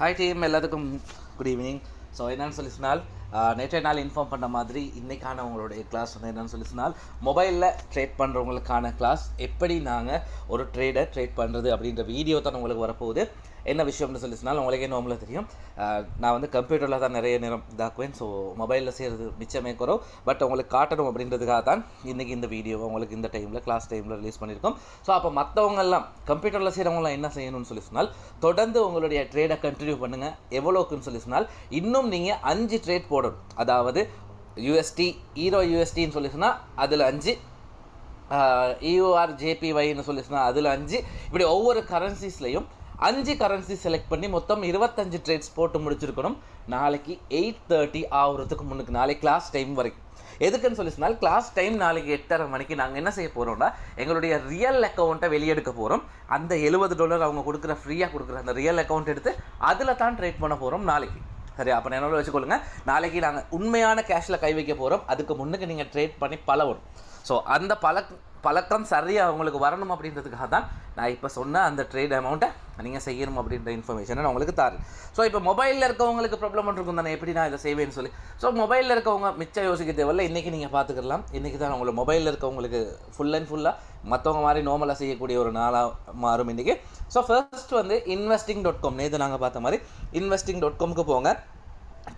Hi team எல்லாத்துக்கும் good evening so என்னென்னு சொல்லி சொன்னால் நேற்றைய நாள் இன்ஃபார்ம் பண்ண மாதிரி இன்றைக்கான உங்களுடைய கிளாஸ் வந்து என்னென்னு சொல்லி சொன்னால் மொபைலில் ட்ரேட் பண்ணுறவங்களுக்கான கிளாஸ் எப்படி நாங்கள் ஒரு ட்ரேடை ட்ரேட் பண்ணுறது அப்படின்ற வீடியோ தான் உங்களுக்கு வரப்போகுது. என்ன விஷயம்னு சொல்லி சொன்னால் உங்களுக்கே நோம்பில் தெரியும். நான் வந்து கம்ப்யூட்டரில் தான் நிறைய நேரம் இதாக்குவேன். ஸோ மொபைலில் செய்கிறது மிச்சமே குறவு. பட் உங்களுக்கு காட்டணும் அப்படின்றதுக்காக தான் இன்றைக்கி இந்த வீடியோவை உங்களுக்கு இந்த டைமில் கிளாஸ் டைமில் ரிலீஸ் பண்ணியிருக்கோம். ஸோ அப்போ மற்றவங்கெல்லாம் கம்ப்யூட்டரில் செய்கிறவங்களாம் என்ன செய்யணும்னு சொல்லி சொன்னால் தொடர்ந்து உங்களுடைய ட்ரேடை கண்டினியூ பண்ணுங்கள் எவ்வளோக்குன்னு சொல்லி சொன்னால் இன்னும் நீங்கள் அஞ்சு ட்ரேட் போடணும். அதாவது யூஎஸ்டி ஈரோ யூஎஸ்டின்னு சொல்லி சொன்னால் அதில் அஞ்சு. இயூஆர் ஜேபிஒய்னு சொல்லி சொன்னால் அதில் அஞ்சு. இப்படி ஒவ்வொரு கரன்சிஸ்லையும் அஞ்சு கரன்சி செலக்ட் பண்ணி மொத்தம் இருபத்தஞ்சு ட்ரேட்ஸ் போட்டு முடிச்சிருக்கணும். நாளைக்கு எயிட் தேர்ட்டி ஆகுறதுக்கு முன்னுக்கு நாளைக்கு கிளாஸ் டைம் வரைக்கும். எதுக்குன்னு சொல்லி சொன்னால் கிளாஸ் டைம் நாளைக்கு எட்டரை மணிக்கு நாங்கள் என்ன செய்ய போகிறோம்னா எங்களுடைய ரியல் அக்கௌண்ட்டை வெளியெடுக்க போகிறோம் அந்த எழுபது டாலர் அவங்க கொடுக்குற ஃப்ரீயாக கொடுக்குற அந்த ரியல் அக்கௌண்ட் எடுத்து அதில் தான் ட்ரேட் பண்ண போகிறோம் நாளைக்கு. சரி அப்போ என்னோட வச்சுக்கொள்ளுங்க. நாளைக்கு நாங்கள் உண்மையான கேஷில் கை வைக்க போகிறோம் அதுக்கு முன்னுக்கு நீங்கள் ட்ரேட் பண்ணி பழகணும். ஸோ அந்த பழக் பழக்கம் சரியாக உங்களுக்கு வரணும் அப்படின்றதுக்காக தான் நான் இப்போ சொன்ன அந்த ட்ரேட் அமௌண்ட்டை நீங்கள் செய்யணும் அப்படின்ற இன்ஃபர்மேஷனை நான் உங்களுக்கு தரேன். ஸோ இப்போ மொபைலில் இருக்கவங்களுக்கு ப்ராப்ளம் இருக்கும் தானே? எப்படி நான் இதை செய்வேன்னு சொல்லி. ஸோ மொபைலில் இருக்கவங்க மிச்சம் யோசிக்க தேவையில்ல. இன்றைக்கி நீங்கள் பார்த்துக்கலாம் இன்றைக்கி தான் உங்களை மொபைலில் இருக்கவங்களுக்கு ஃபுல் அண்ட் ஃபுல்லாக மற்றவங்க மாதிரி நார்மலாக செய்யக்கூடிய ஒரு நாளாக மாறும் இன்றைக்கி ஸோ ஃபர்ஸ்ட் வந்து இன்வெஸ்டிங் டாட் காம் நேற்று நாங்கள் பார்த்த மாதிரி இன்வெஸ்டிங் டாட் காம்க்கு போங்க.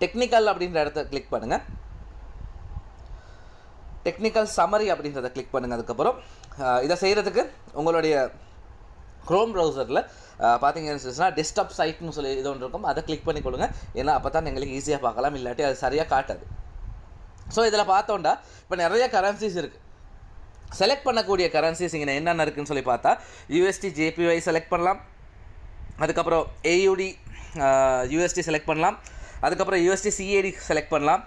டெக்னிக்கல் அப்படின்ற இடத்த கிளிக் பண்ணுங்கள் டெக்னிக்கல் சம்மரி அப்படின்றத கிளிக் பண்ணுங்கள் அதுக்கப்புறம். இதை செய்கிறதுக்கு உங்களுடைய க்ரோம் ப்ரௌசரில் பார்த்தீங்கன்னு சொன்னால் டெஸ்க்டாப் சைட்னு சொல்லி இது ஒன்று இருக்கும். அதை கிளிக் கொடுங்க ஏன்னா அப்போ தான் எங்களுக்கு ஈஸியாக பார்க்கலாம். இல்லாட்டி அது சரியாக காட்டாது. ஸோ இதில் பார்த்தோண்டா இப்போ நிறைய கரன்சிஸ் இருக்குது செலக்ட் பண்ணக்கூடிய கரன்சிஸ் இங்கே என்னென்ன இருக்குன்னு சொல்லி பார்த்தா யூஎஸ்டி ஜேபிஒய் செலக்ட் பண்ணலாம். அதுக்கப்புறம் ஏயுடி யூஎஸ்டி செலக்ட் பண்ணலாம். அதுக்கப்புறம் யூஎஸ்டி சிஏடி செலக்ட் பண்ணலாம்.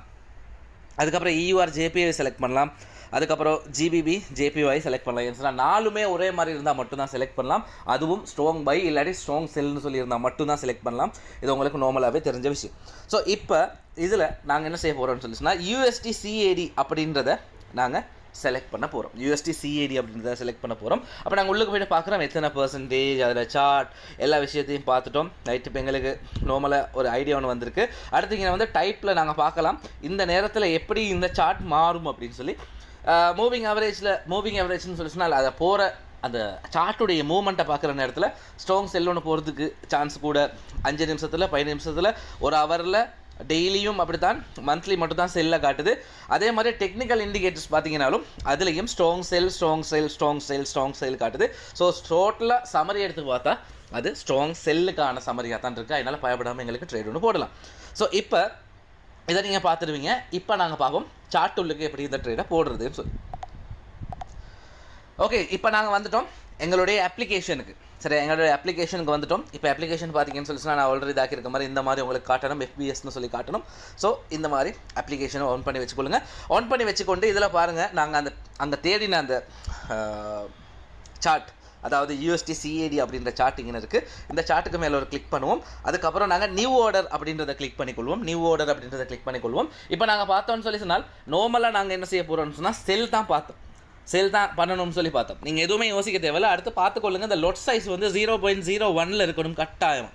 அதுக்கப்புறம் இயூஆர் ஜேபிஐ செலக்ட் பண்ணலாம். அதுக்கப்புறம் ஜிபிபி ஜேபிஒய் செலக்ட் பண்ணலாம். ஏன்னு சொன்னால் நாலுமே ஒரே மாதிரி இருந்தால் மட்டும்தான் செலக்ட் பண்ணலாம். அதுவும் ஸ்ட்ராங் பை இல்லாட்டி ஸ்ட்ராங் செல்னு சொல்லியிருந்தால் மட்டும்தான் செலக்ட் பண்ணலாம். இது உங்களுக்கு நார்மலாகவே தெரிஞ்ச விஷயம். ஸோ இப்போ இதில் நாங்கள் என்ன செய்ய போகிறோம்னு சொல்லி சொன்னால் யூஎஸ்டி சிஏடி அப்படின்றத நாங்கள் செலக்ட் பண்ண போகிறோம் யூஎஸ்டி சிஏடி அப்படின்றத செலக்ட் பண்ண போகிறோம் அப்போ நாங்கள் உள்ளுக்கு போய்ட்டு பார்க்குறோம். எத்தனை பர்சன்டேஜ் அதில் சார்ட் எல்லா விஷயத்தையும் பார்த்துட்டோம். ரைட் இப்போ எங்களுக்கு நார்மலாக ஒரு ஐடியா ஒன்று வந்திருக்கு. அடுத்து இங்கே வந்து டைப்பில் நாங்கள் பார்க்கலாம். இந்த நேரத்தில் எப்படி இந்த சார்ட் மாறும் அப்படின்னு சொல்லி. மூவிங் ஆவரேஜில் மூவிங் ஆவரேஜ்னு சொல்லி சொன்னால் அதை போகிற அந்த சார்ட்டுடைய மூமெண்ட்டை பார்க்குற நேரத்தில் ஸ்ட்ராங் செல் ஒன்று போகிறதுக்கு சான்ஸ் கூட. அஞ்சு நிமிஷத்தில் பதினஞ்சு நிமிஷத்தில் ஒரு ஹவரில் டெய்லியும் அப்படித்தான் மந்த்லி மட்டும் தான் செல்லில் காட்டுது. அதே மாதிரி டெக்னிக்கல் இண்டிகேட்டர்ஸ் பார்த்தீங்கன்னாலும் அதுலேயும் strong sell strong sell strong sell strong sell காட்டுது. ஸோ டோட்டலாக சமரி எடுத்து பார்த்தா அது ஸ்ட்ராங் செல்லுக்கான சமரியாக தான் இருக்குது அதனால் பயப்படாமல் எங்களுக்கு ட்ரேட் ஒன்று போடலாம். ஸோ இப்போ இதை நீங்கள் பார்த்துருவீங்க. இப்போ நாங்கள் பார்ப்போம் சார்ட் உள்ளுக்கு எப்படி இந்த ட்ரேடை போடுறதுன்னு சொல்லி. ஓகே இப்போ நாங்கள் வந்துட்டோம் எங்களுடைய அப்ளிகேஷனுக்கு சரி எங்களுடைய அப்ளிகேஷனுக்கு வந்துட்டோம். இப்போ அப்ளிகேஷன் பார்த்தீங்கன்னு சொல்லி நான் ஆல்ரெடி இதாக்கியிருக்க மாதிரி இந்த மாதிரி உங்களுக்கு காட்டணும் எஃபிஎஸ்னு சொல்லி காட்டணும். ஸோ இந்த மாதிரி அப்ளிகேஷனை ஆன் பண்ணி வச்சுக்கொள்ளுங்க. ஆன் பண்ணி வச்சுக்கொண்டு இதில் பாருங்கள் நாங்கள் அந்த அந்த தேடின அந்த சார்ட் அதாவது யூஎஸ்டி சிஏடி அப்படின்ற சார்ட் இங்கே இருக்குது இந்த சார்ட்டுக்கு மேலே ஒரு கிளிக் பண்ணுவோம். அதுக்கப்புறம் நாங்கள் நியூ ஆர்டர் அப்படின்றத கிளிக் பண்ணிக்கொள்வோம். நியூ ஆர்டர் அப்படின்றத கிளிக் பண்ணிக்கொள்வோம். இப்போ நாங்கள் பார்த்தோம்னு சொல்லி சொன்னால் நார்மலாக நாங்கள் என்ன செய்ய போகிறோம்னு சொன்னால் செல் தான் பார்த்தோம். செல் தான் பண்ணணும்னு சொல்லி பார்த்தோம். நீங்கள் எதுவுமே யோசிக்க தேவையில்ல. அடுத்து பார்த்துக்கொள்ளுங்க இந்த லொட் சைஸ் வந்து ஜீரோ பாயிண்ட் ஜீரோ ஒனில் இருக்கணும் கட்டாயம்.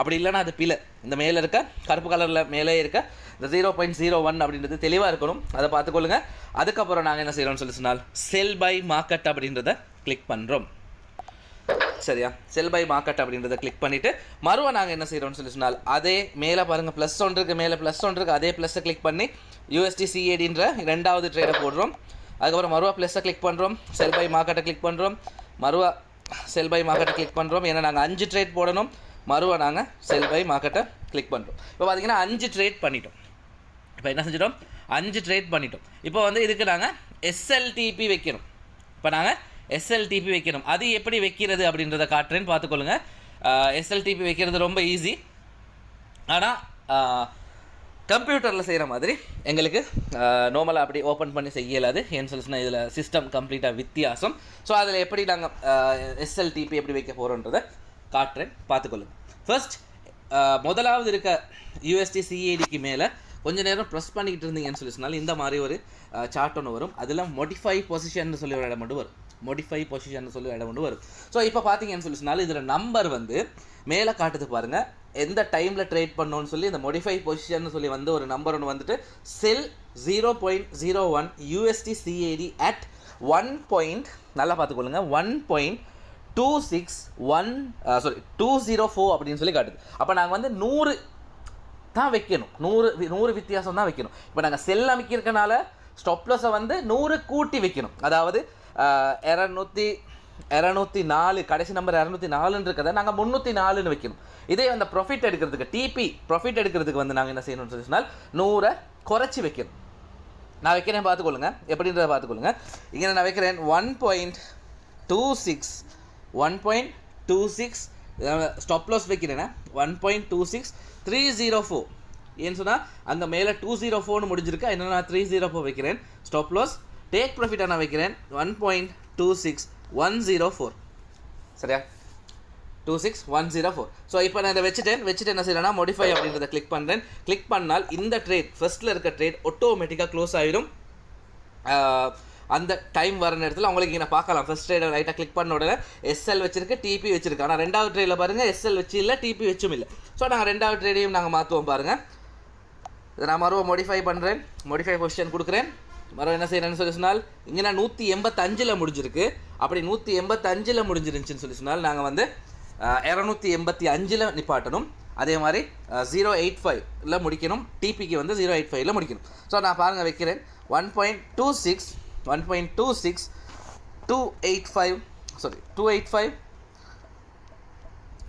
அப்படி இல்லைன்னா அது பிழை. இந்த மேலே இருக்க கருப்பு கலரில் மேலே இருக்க இந்த ஜீரோ பாயிண்ட் ஜீரோ ஒன் அப்படின்றது தெளிவாக இருக்கணும். அதை பார்த்துக்கொள்ளுங்க அதுக்கப்புறம் நாங்கள் என்ன செய்கிறோம்னு சொல்லி சொன்னால் செல் பை மார்க்கெட் அப்படின்றத கிளிக் பண்ணுறோம் சரியா? செல் பை மார்க்கெட் அப்படின்றத கிளிக் பண்ணிவிட்டு மறுவ நாங்கள் என்ன செய்கிறோம்னு சொல்லி சொன்னால் அதே மேலே பாருங்கள் ப்ளஸ் ஒன்று இருக்குது மேலே ப்ளஸ் ஒன்று இருக்குது அதே ப்ளஸ்ஸை கிளிக் பண்ணி யூஎஸ்டி சிஏடின்ற ரெண்டாவது ட்ரேடை போடுறோம். அதுக்கப்புறம் மறுவா ப்ளஸ்ஸை கிளிக் பண்ணுறோம் செல் பை மார்க்கெட்டை கிளிக் பண்ணுறோம் மறுவா செல் பை மார்க்கெட்டை கிளிக் பண்ணுறோம் ஏன்னா நாங்கள் அஞ்சு ட்ரேட் போடணும். மறுவா நாங்கள் செல் பை மார்க்கெட்டை கிளிக் பண்ணுறோம் இப்போ பார்த்தீங்கன்னா அஞ்சு ட்ரேட் பண்ணிட்டோம். இப்போ என்ன செஞ்சிட்டோம்? அஞ்சு ட்ரேட் பண்ணிட்டோம். இப்போ வந்து இதுக்கு நாங்கள் எஸ்எல்டிபி வைக்கணும். இப்போ நாங்கள் எஸ்எல்டிபி வைக்கணும். அது எப்படி வைக்கிறது அப்படின்றத காட்டுறேன்னு பார்த்துக்கொள்ளுங்க. எஸ்எல்டிபி வைக்கிறது ரொம்ப ஈஸி ஆனால் கம்ப்யூட்டரில் செய்கிற மாதிரி எங்களுக்கு நார்மலாக அப்படி ஓப்பன் பண்ணி செய்யலாது ஏன்னு இதில் சிஸ்டம் கம்ப்ளீட்டாக வித்தியாசம். ஸோ அதில் எப்படி நாங்கள் எஸ்எல்டிபி எப்படி வைக்க போகிறோன்றதை காட்டுறேன். பார்த்துக்கொள்ளுங்க. ஃபர்ஸ்ட் முதலாவது இருக்க யூஎஸ்டி சிஏடிக்கு மேலே கொஞ்ச நேரம் ப்ரெஸ் பண்ணிக்கிட்டு இருந்தீங்கன்னு சொல்லி சொன்னால் இந்த மாதிரி ஒரு சார்ட் ஒன்று வரும். அதில் மோடிஃபை பொசிஷன் சொல்லி ஒரு இடம் மட்டும் வரும். மோடிஃபை பொசிஷன் சொல்லி இடம் ஒன்று வரும். ஸோ இப்போ பார்த்தீங்கன்னு சொல்லி சொன்னாலும் இதில் நம்பர் வந்து மேலே காட்டுது பாருங்கள் எந்த டைமில் ட்ரேட் பண்ணோன்னு சொல்லி இந்த மொடிஃபை பொசிஷன் சொல்லி வந்து ஒரு நம்பர் ஒன்று வந்துட்டு sell zero point zero one USD CAD at one point நல்லா பார்த்துக்கொள்ளுங்க one point two six one sorry two zero four அப்படின்னு சொல்லி காட்டுது. அப்போ நாங்கள் வந்து நூறு தான் வைக்கணும். நூறு நூறு வித்தியாசம் தான் வைக்கணும். இப்போ நாங்கள் செல் அமைக்கிறதுனால ஸ்டாப்லஸை வந்து நூறு கூட்டி வைக்கணும். அதாவது இரநூத்தி இரநூத்தி நாலு கடைசி நம்பர் இரநூத்தி நாலுன்னு இருக்கிறத நாங்கள் முந்நூற்றி நாலுன்னு வைக்கணும். இதே அந்த ப்ராஃபிட் எடுக்கிறதுக்கு டிபி ப்ராஃபிட் எடுக்கிறதுக்கு வந்து நாங்கள் என்ன செய்யணும்னு சொல்லி சொன்னால் நூறை குறைச்சி வைக்கணும். நான் வைக்கிறேன் பார்த்துக்கொள்ளுங்க. எப்படின்றத பார்த்துக்கொள்ளுங்க. இங்கே நான் வைக்கிறேன் one point two six one point two six stop loss வைக்கிறேன்னா one point two six three zero four ஏன்னு சொன்னால் அங்கே மேலே டூ ஜீரோ ஃபோர்னு முடிஞ்சிருக்கு. என்ன நான் த்ரீ ஜீரோ ஃபோர் வைக்கிறேன். ஸ்டாப் லாஸ் டேக் ப்ராஃபிட்டாக நான் வைக்கிறேன். One point two six one zero four சரியா? Two six one zero four so இப்போ நான் இதை வச்சுட்டேன். வச்சுட்டு என்ன செய்யறேன்னா மோடிஃபை அப்படின்றத கிளிக் பண்ணுறேன் கிளிக் பண்ணால் இந்த ட்ரேட் ஃபர்ஸ்ட்டில் இருக்க ட்ரேட் ஆட்டோமேட்டிக்காக க்ளோஸ் ஆயிடும். அந்த டைம் வர நேரத்தில் அவங்களுக்கு நான் பார்க்கலாம். ஃபர்ஸ்ட் ட்ரேடை லைட்டாக கிளிக் பண்ண உடனே எஸ்எல் வச்சிருக்கு டிபி வச்சிருக்கு. ஆனால் ரெண்டாவது ட்ரேடில் பாருங்கள் எஸ்எல் வச்சு இல்லை டிபி வச்சும் இல்லை. ஸோ நாங்கள் ரெண்டாவது ட்ரேடையும் நாங்கள் மாற்றுவோம் பாருங்கள் இதை நான் மறுபடியும் மோடிஃபை பண்ணுறேன் மோடிஃபை பொசிஷன் கொடுக்குறேன். மரம் என்ன செய்யறேன்னு சொல்லி சொன்னால் இங்கே நான் நூற்றி எண்பத்தஞ்சில் முடிஞ்சிருக்கு. அப்படி நூற்றி எண்பத்தஞ்சில் முடிஞ்சிருந்துச்சின்னு சொல்லி சொன்னால் நாங்கள் வந்து இரநூத்தி எண்பத்தி அஞ்சில் நிப்பாட்டணும். அதே மாதிரி ஜீரோ எயிட் ஃபைவ்ல முடிக்கணும். டிபிக்கு வந்து ஜீரோ எயிட் ஃபைவ்ல முடிக்கணும். ஸோ நான் பாருங்கள் வைக்கிறேன். One point two six one point two six two eight five sorry two eight five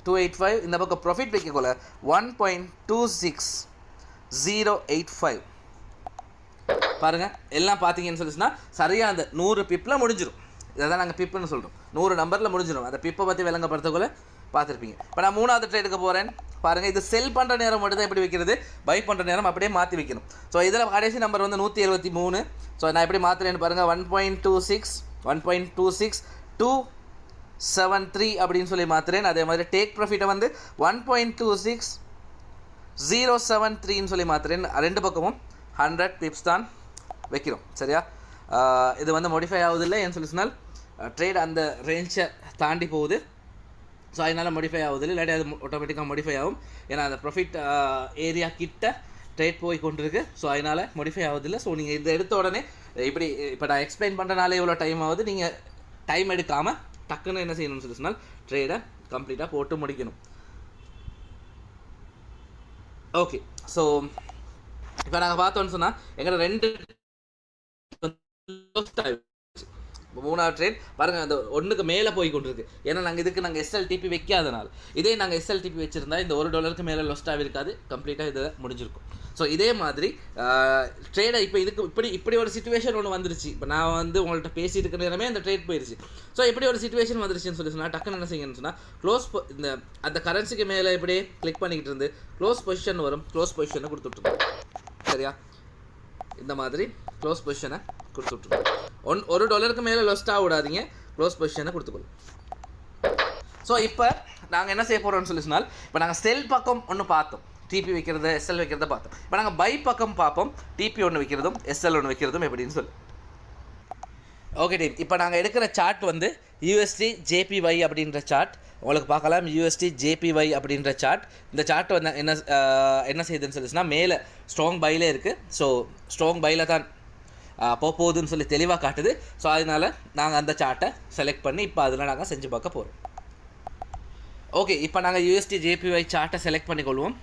two eight five இந்த பக்கம் profit வைக்கக்குள்ள one point two six zero eight five பாருங்கள் எல்லாம் பார்த்தீங்கன்னு சொல்லிச்சுன்னா சரியாக அந்த நூறு பிப்பில் முடிஞ்சிடும் இதை தான் நாங்கள் பிப்புன்னு சொல்கிறோம் நூறு நம்பரில் முடிஞ்சிடும் அந்த பிப்பை பற்றி விளங்கப்படுத்தக்குள்ள பார்த்துருப்பீங்க இப்போ நான் மூணாவது ட்ரேடுக்கு போகிறேன் பாருங்கள் இது செல் பண்ணுற நேரம் மட்டும் தான் எப்படி வைக்கிறது. பை பண்ணுற நேரம் அப்படியே மாற்றி வைக்கணும். ஸோ இதில் கடைசி நம்பர் வந்து நூற்றி எழுபத்தி மூணு. ஸோ நான் எப்படி மாற்றுறேன்னு பாருங்கள் one point two six one point two six two seven three அப்படின்னு சொல்லி மாற்றுறேன் அதே மாதிரி டேக் ப்ராஃபிட்டை வந்து one point two six zero seven த்ரீன்னு சொல்லி மாற்றுறேன் ரெண்டு பக்கமும் ஹண்ட்ரட் பிப்ஸ் தான். வைக்கிறோம். சரியா? இது வந்து மோடிஃபை ஆகுதில்லை ஏன்னு சொல்லி சொன்னால் ட்ரேட் அந்த ரேஞ்சை தாண்டி போகுது. ஸோ அதனால் மோடிஃபை ஆகுதில்லை இல்லாட்டி அது ஆட்டோமேட்டிக்காக மோடிஃபை ஆகும். ஏன்னா அந்த ப்ராஃபிட் ஏரியா கிட்ட ட்ரேட் போய் கொண்டிருக்கு. ஸோ அதனால் மோடிஃபை ஆகுதில்லை ஸோ நீங்கள் இதை எடுத்த உடனே இப்படி இப்போ நான் எக்ஸ்பிளைன் பண்ணுறனால இவ்வளோ டைம் ஆகுது. நீங்கள் டைம் எடுக்காமல் டக்குன்னு என்ன செய்யணும்னு சொல்லி சொன்னால் ட்ரேடை கம்ப்ளீட்டாக போட்டு முடிக்கணும். ஓகே ஸோ இப்போ நாங்கள் பார்த்தோன்னு சொன்னால் எங்களோட ரெண்டு மூணாவது ட்ரெயின் பாருங்கள் அந்த ஒன்றுக்கு மேலே போய் கொண்டிருக்கு. ஏன்னா நாங்கள் இதுக்கு நாங்கள் எஸ்எல்டிபி வைக்காதனால். இதே நாங்கள் எஸ்எல்டிபி வச்சுருந்தா இந்த ஒரு டாலருக்கு மேலே லொஸ்டாக இருக்காது. கம்ப்ளீட்டாக இதை முடிஞ்சிருக்கும். ஸோ இதே மாதிரி ட்ரேடை இப்போ இதுக்கு இப்படி இப்படி ஒரு சுச்சுவேஷன் ஒன்று வந்துருச்சு. இப்போ நான் வந்து உங்கள்கிட்ட பேசிட்டு இருக்கிற நேரமே அந்த ட்ரேட் போயிருச்சு. ஸோ இப்படி ஒரு சுச்சுவேஷன் வந்துருச்சுன்னு சொல்லி சொன்னால் டக்குன்னு என்ன செய்யணும்னு சொன்னால் க்ளோஸ் இந்த அந்த கரன்சிக்கு மேலே இப்படியே கிளிக் பண்ணிக்கிட்டு இருந்து க்ளோஸ் பொசிஷன் வரும். க்ளோஸ் பொசிஷனை கொடுத்துட்ருக்கோம் சரியா? இந்த மாதிரி க்ளோஸ் பொசிஷனை கொடுத்துட்ருக்கோம் ஒன் ஒரு டாலருக்கு மேலே லொஸ்ட் விடாதீங்க க்ளோஸ் பொசிஷனை கொடுத்துக்கொள்ளும் ஸோ இப்போ நாங்கள் என்ன செய்ய போகிறோம்னு சொல்லி சொன்னால் இப்போ நாங்கள் செல் பக்கம் ஒன்று பார்த்தோம். டிபி வைக்கிறது எஸ்எல் வைக்கிறத பார்த்தோம். இப்போ நாங்கள் பை பக்கம் பார்ப்போம். டிபி ஒன்று வைக்கிறதும் எஸ்எல் ஒன்று வைக்கிறதும் எப்படின்னு சொல்லி. ஓகே டீம் இப்போ நாங்கள் எடுக்கிற சார்ட் வந்து யூஎஸ்டி ஜேபிஒய் அப்படின்ற சார்ட் உங்களுக்கு பார்க்கலாம். யூஎஸ்டி ஜேபிஒய் அப்படின்ற சார்ட் இந்த சார்ட் வந்து என்ன என்ன செய்யுதுன்னு சொல்லிச்சுன்னா மேலே ஸ்ட்ராங் பைலே இருக்குது ஸோ ஸ்ட்ராங் பையில் தான் போக போகுதுன்னு சொல்லி தெளிவாக காட்டுது. ஸோ அதனால் நாங்கள் அந்த சார்ட்டை செலக்ட் பண்ணி இப்போ அதில் நாங்கள் செஞ்சு பார்க்க போகிறோம் ஓகே இப்போ நாங்கள் யூஎஸ்டி ஜேபிஒய் சார்ட்டை செலக்ட் பண்ணிக்கொள்வோம்.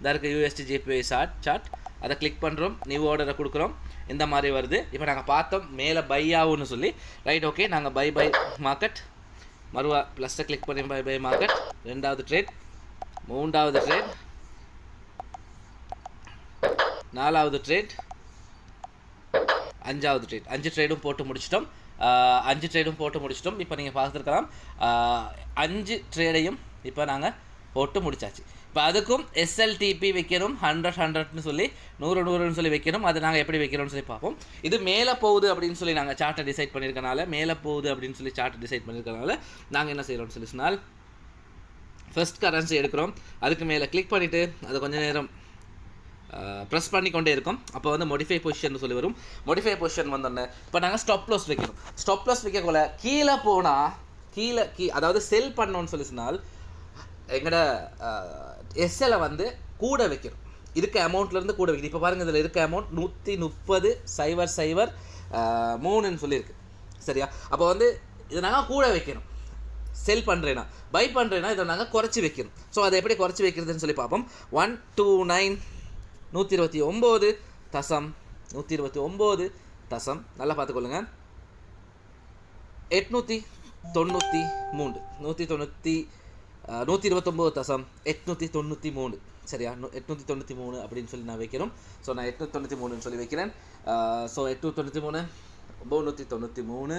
இதாக இருக்குது யூஎஸ்டி ஜேபிஒய் சார்ட் சார்ட் அதை கிளிக் பண்ணுறோம் நியூ ஆர்டரை கொடுக்குறோம். இந்த மாதிரி வருது. இப்போ நாங்கள் பார்த்தோம் மேலே பை ஆகும்னு சொல்லி. ரைட் ஓகே நாங்கள் பை பை மார்க்கெட் மறுவா ப்ளஸ்ஸை கிளிக் பண்ணி பை பை மார்க்கெட் ரெண்டாவது ட்ரேட் மூன்றாவது ட்ரேட் நாலாவது ட்ரேட் அஞ்சாவது ட்ரேட் அஞ்சு ட்ரேடும் போட்டு முடிச்சிட்டோம். அஞ்சு ட்ரேடும் போட்டு முடிச்சிட்டோம். இப்போ நீங்கள் பார்த்துருக்கலாம். அஞ்சு ட்ரேடையும் இப்போ நாங்கள் போட்டு முடிச்சாச்சு. இப்போ அதுக்கும் எஸ்எல்டிபி வைக்கணும் ஹண்ட்ரட் ஹண்ட்ரட்னு சொல்லி நூறு நூறுன்னு சொல்லி வைக்கணும். அது நாங்கள் எப்படி வைக்கிறோம்னு சொல்லி பார்ப்போம். இது மேலே போகுது அப்படின்னு சொல்லி நாங்கள் சார்ட்டை டிசைட் பண்ணியிருக்கனால மேலே போகுது அப்படின்னு சொல்லி சார்ட்டை டிசைட் பண்ணியிருக்கனால நாங்கள் என்ன செய்கிறோம்னு சொல்லி சொன்னால் ஃபர்ஸ்ட் கரன்சி எடுக்கிறோம். அதுக்கு மேலே கிளிக் பண்ணிவிட்டு அது கொஞ்ச நேரம் ப்ரெஸ் பண்ணி கொண்டே இருக்கும். அப்போ வந்து மொடிஃபை பொசிஷன் சொல்லி வரும். மொடிஃபை பொசிஷன் வந்தோடனே இப்போ நாங்கள் ஸ்டாப் லாஸ் வைக்கணும். ஸ்டாப் லாஸ் வைக்கக்குள்ள கீழே போனால் கீழே கீ அதாவது செல் பண்ணோன்னு சொல்லி சொன்னால் எங்கட எஸ்எலை வந்து கூட வைக்கணும். இருக்க அமௌண்ட்லேருந்து கூட வைக்கணும். இப்போ பாருங்கள் இதில் இருக்க அமௌண்ட் நூற்றி முப்பது சைவர் சைவர் மூணுன்னு சொல்லியிருக்கு. சரியா? அப்போ வந்து இதை நாங்கள் கூட வைக்கணும். செல் பண்ணுறேன்னா பை பண்ணுறேன்னா இதை நாங்கள் குறைச்சி வைக்கணும். ஸோ அதை எப்படி குறைச்சி வைக்கிறதுன்னு சொல்லி பார்ப்போம். ஒன் டூ நைன் நூற்றி இருபத்தி ஒம்பது தசம் நூற்றி இருபத்தி ஒம்பது தசம். நல்லா பார்த்துக்கொள்ளுங்க. எட்நூற்றி தொண்ணூற்றி மூணு நூற்றி தொண்ணூற்றி நூற்றி இருபத்தொம்போது தசம் எட்நூற்றி தொண்ணூற்றி மூணு சரியா? எட்நூற்றி தொண்ணூற்றி மூணு அப்படின்னு சொல்லி நான் வைக்கிறோம் ஸோ நான் எட்நூற்றி தொண்ணூற்றி மூணுன்னு சொல்லி வைக்கிறேன். ஸோ எட்நூற்றி தொண்ணூற்றி மூணு ஒம்பது தொண்ணூற்றி மூணு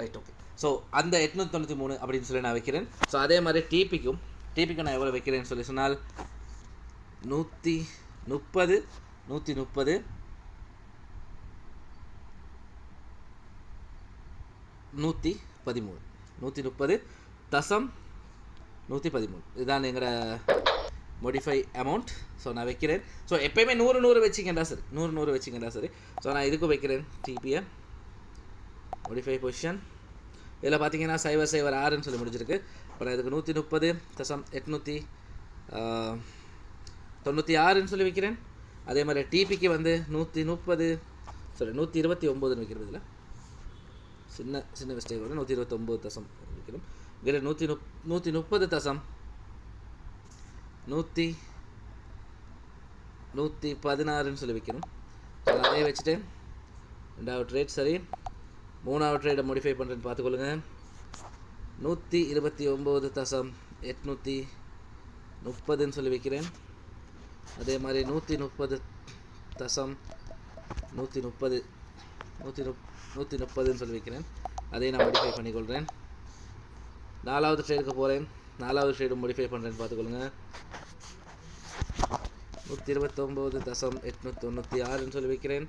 ரைட் ஓகே ஸோ அந்த எட்நூற்றி தொண்ணூற்றி மூணு அப்படின்னு சொல்லி நான் வைக்கிறேன். ஸோ அதே மாதிரி டிபிக்கும் டிபிக்கு நான் எவ்வளோ வைக்கிறேன்னு சொல்லி சொன்னால் நூற்றி முப்பது நூற்றி முப்பது நூற்றி பதிமூணு. நூற்றி முப்பது தசம் நூற்றி பதிமூணு இதுதான் எங்களோட மோடிஃபை அமௌண்ட் ஸோ நான் வைக்கிறேன். ஸோ எப்பயுமே நூறு நூறு வச்சிங்கடா சரி. நூறு நூறு வச்சிங்கடா சரி. ஸோ நான் இதுக்கும் வைக்கிறேன். டிபியை மோடிஃபை பொசிஷன் இதில் பார்த்தீங்கன்னா சைவர் சைவர் ஆறுன்னு சொல்லி முடிஞ்சிருக்கு. அப்புறம் இதுக்கு நூற்றி முப்பது தசம் எட்நூற்றி தொண்ணூற்றி ஆறுன்னு சொல்லி வைக்கிறேன். அதே மாதிரி டிபிக்கு வந்து நூற்றி முப்பது சாரி நூற்றி இருபத்தி ஒம்போதுன்னு வைக்கிறது இதில் சின்ன சின்ன மிஸ்டேக் வரும். நூற்றி இருபத்தொம்போது தசம் இருக்கணும் இதில் நூற்றி முப் நூற்றி முப்பது தசம். நூற்றி நூற்றி பதினாறுன்னு சொல்லி வைக்கணும். ஸோ அதே வச்சுட்டேன். ரெண்டாவது ட்ரேட் சரி. மூணாவது ட்ரேடை மோடிஃபை பண்ணுறேன்னு பார்த்துக்கொள்ளுங்க. நூற்றி இருபத்தி ஒம்பது தசம் எட்நூற்றி முப்பதுன்னு சொல்லி வைக்கிறேன். அதே மாதிரி நூற்றி முப்பது தசம் நூற்றி முப்பது நூற்றி முப் நூற்றி முப்பதுன்னு சொல்லி வைக்கிறேன். அதையும் நான் மாடிஃபை பண்ணிக்கொள்கிறேன் நாலாவது ட்ரேடுக்கு போகிறேன் நாலாவது ட்ரேடு மாடிஃபை பண்ணுறேன்னு பார்த்துக்கொள்ளுங்க. நூற்றி இருபத்தொம்போது தசம் எட்நூற்றி தொண்ணூற்றி ஆறுன்னு சொல்லி வைக்கிறேன்.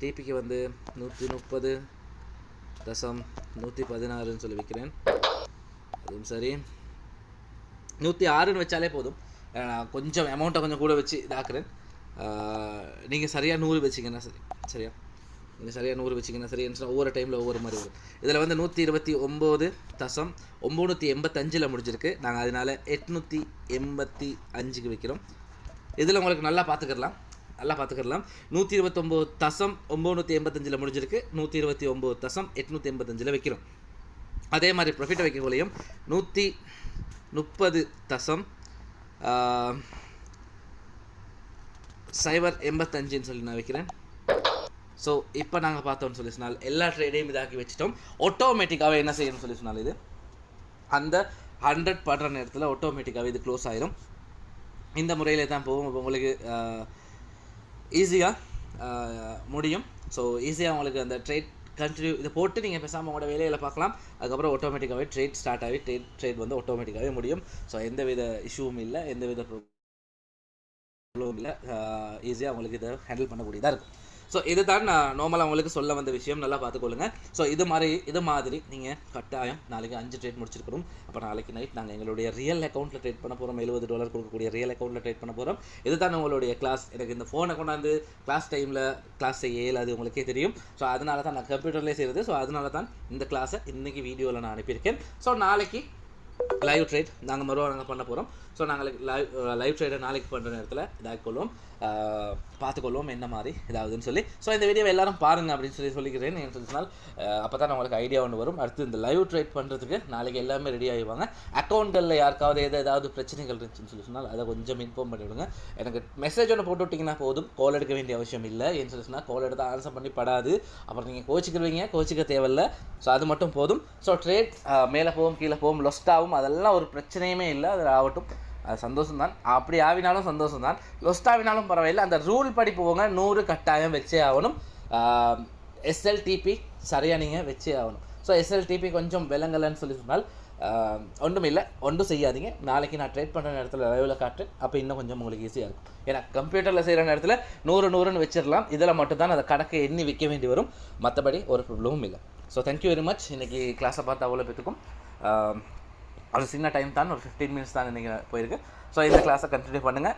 டிபிக்கு வந்து நூற்றி முப்பது தசம் நூற்றி பதினாறுன்னு சொல்லி வைக்கிறேன். அதுவும் சரி. நூற்றி ஆறுன்னு வச்சாலே போதும். நான் கொஞ்சம் அமௌண்ட்டை கொஞ்சம் கூட வச்சு இதாக்குறேன். நீங்கள் சரியாக நூறு வச்சிங்கன்னா சரி. சரியா? நீங்கள் சரியாக நூறு வச்சிங்கன்னா சரி ஒவ்வொரு டைமில் ஒவ்வொரு மாதிரி வரும். இதில் வந்து நூற்றி இருபத்தி ஒம்பது தசம் ஒம்பநூற்றி எண்பத்தஞ்சில் முடிஞ்சிருக்கு. நாங்கள் அதனால் எட்நூற்றி எண்பத்தி அஞ்சுக்கு வைக்கிறோம். இதில் உங்களுக்கு நல்லா பார்த்துக்கிடலாம் நல்லா பார்த்துக்கிடலாம் நூற்றி இருபத்தொம்போது தசம் ஒம்பநூற்றி எண்பத்தஞ்சில் முடிஞ்சிருக்கு. நூற்றி இருபத்தி ஒம்பது தசம் எட்நூற்றி எண்பத்தஞ்சில் வைக்கிறோம். அதே மாதிரி ப்ரொஃபிட்டை வைக்கக்குள்ளேயும் நூற்றி முப்பது தசம் சைபர் எண்பத்தஞ்சுன்னு சொல்லி நான் வைக்கிறேன். ஸோ இப்போ நாங்கள் பார்த்தோம்னு சொல்லி சொன்னால் எல்லா ட்ரேடையும் இதாக்கி வச்சுட்டோம். ஆட்டோமேட்டிக்காகவே என்ன செய்யணும்னு சொல்லி சொன்னால் இது அந்த ஹண்ட்ரட் படுற நேரத்தில் ஆட்டோமேட்டிக்காகவே இது க்ளோஸ் ஆயிரும். இந்த முறையில் தான் போகும். இப்போ உங்களுக்கு ஈஸியாக முடியும். ஸோ ஈஸியாக உங்களுக்கு அந்த ட்ரேட் கண்டினியூ இதை போட்டு நீங்கள் பேசாமல் உங்களோட வேலையில் பார்க்கலாம். அதுக்கப்புறம் ஆட்டோமேட்டிக்காகவே ட்ரேட் ஸ்டார்ட் ஆகி ட்ரேட் ட்ரேட் வந்து ஆட்டோமேட்டிக்காகவே முடியும். ஸோ எந்த வித இஷ்யூவும் இல்லை எந்த வித ப்ராப்ளமும் இல்லை ஈஸியாக உங்களுக்கு இதை ஹேண்டில் பண்ணக்கூடியதாக இருக்கும். ஸோ இதுதான் நான் நார்மலாக உங்களுக்கு சொல்ல வந்த விஷயம். நல்லா பார்த்துக்கொள்ளுங்க. ஸோ இது மாதிரி இது மாதிரி நீங்கள் கட்டாயம் நாளைக்கு அஞ்சு ட்ரேட் முடிச்சிருக்கணும். அப்போ நாளைக்கு நைட் நாங்கள் எங்களுடைய ரியல் அக்கௌண்ட்டில் ட்ரேட் பண்ண போகிறோம் எழுபது டாலர் கொடுக்கக்கூடிய ரியல் அக்கௌண்ட்டில் ட்ரேட் பண்ண போகிறோம் இதுதான் உங்களுடைய கிளாஸ் எனக்கு இந்த ஃபோனை கொண்டாந்து கிளாஸ் டைமில் கிளாஸ் செய்ய இயலாது உங்களுக்கே தெரியும். ஸோ அதனால தான் நான் கம்ப்யூட்டர்லேயே செய்கிறது ஸோ அதனால தான் இந்த கிளாஸை இன்றைக்கி வீடியோவில் நான் அனுப்பியிருக்கேன். ஸோ நாளைக்கு லைவ் ட்ரேட் நாங்கள் மறுவா நாங்கள் பண்ண போகிறோம் ஸோ நாங்கள் லைவ் லைவ் ட்ரேடை நாளைக்கு பண்ணுற நேரத்தில் இதாகிக்கொள்வோம் பார்த்துக்கொள்வோம் என்ன மாதிரி இதாகுதுன்னு சொல்லி. ஸோ இந்த வீடியோவை எல்லாரும் பாருங்க அப்படின்னு சொல்லி சொல்லிக்கிறேன். நீங்கள் சொல்லி சொன்னால் அப்போ தான் உங்களுக்கு ஐடியா ஒன்று வரும். அடுத்து இந்த லைவ் ட்ரேட் பண்ணுறதுக்கு நாளைக்கு எல்லாமே ரெடி ஆகிடுவாங்க. அக்கௌண்ட்டில் யாருக்காவது எது ஏதாவது பிரச்சனைகள் இருந்துச்சுன்னு சொல்லி சொன்னால் அதை கொஞ்சம் இன்ஃபார்ம் பண்ணிவிடுங்க. எனக்கு மெசேஜ் ஒன்று போட்டு விட்டிங்கன்னா போதும். கால் எடுக்க வேண்டிய அவசியம் இல்லை. ஏன்னு சொல்லி சொன்னால் கால் எடுத்து ஆன்சர் பண்ணி படாது அப்புறம் நீங்கள் கோச்சிக்கிறவங்க கோச்சிக்க தேவையில்ல. ஸோ அது மட்டும் போதும். ஸோ ட்ரேட் மேலே போகும் கீழே போகும் லொஸ்ட் ஆகும். அதெல்லாம் ஒரு பிரச்சனையுமே இல்லை. அது ஆகட்டும். அது சந்தோஷம் தான் அப்படி ஆவினாலும் சந்தோஷம் தான் லொஸ்ட் ஆவினாலும் பரவாயில்லை. அந்த ரூல் படி போங்க. நூறு கட்டாயம் வச்சே ஆகணும். எஸ்எல்டிபி சரியாக நீங்கள் வச்சே ஆகணும். ஸோ எஸ்எல்டிபி கொஞ்சம் விளங்கலைன்னு சொல்லி சொன்னால் ஒன்றும் இல்லை ஒன்றும் செய்யாதீங்க. நாளைக்கு நான் ட்ரேட் பண்ணுற நேரத்தில் லைவில் காட்டுறேன். அப்போ இன்னும் கொஞ்சம் உங்களுக்கு ஈஸியாக இருக்கும். ஏன்னா கம்ப்யூட்டரில் செய்கிற நேரத்தில் நூறு நூறுன்னு வச்சிடலாம். இதில் மட்டும்தான் அதை கணக்கை எண்ணி விற்க வேண்டி வரும். மற்றபடி ஒரு ப்ராப்ளமும் இல்லை. ஸோ தேங்க்யூ வெரி மச் இன்றைக்கி கிளாஸை பார்த்து அவ்வளோ பேத்துக்கும். அது ஒரு சின்ன டைம் தான் ஒரு ஃபிஃப்டீன் மினிட்ஸ் தான் இன்றைக்கி போயிருக்கு. ஸோ இந்த கிளாஸை கண்டினியூ பண்ணுங்கள்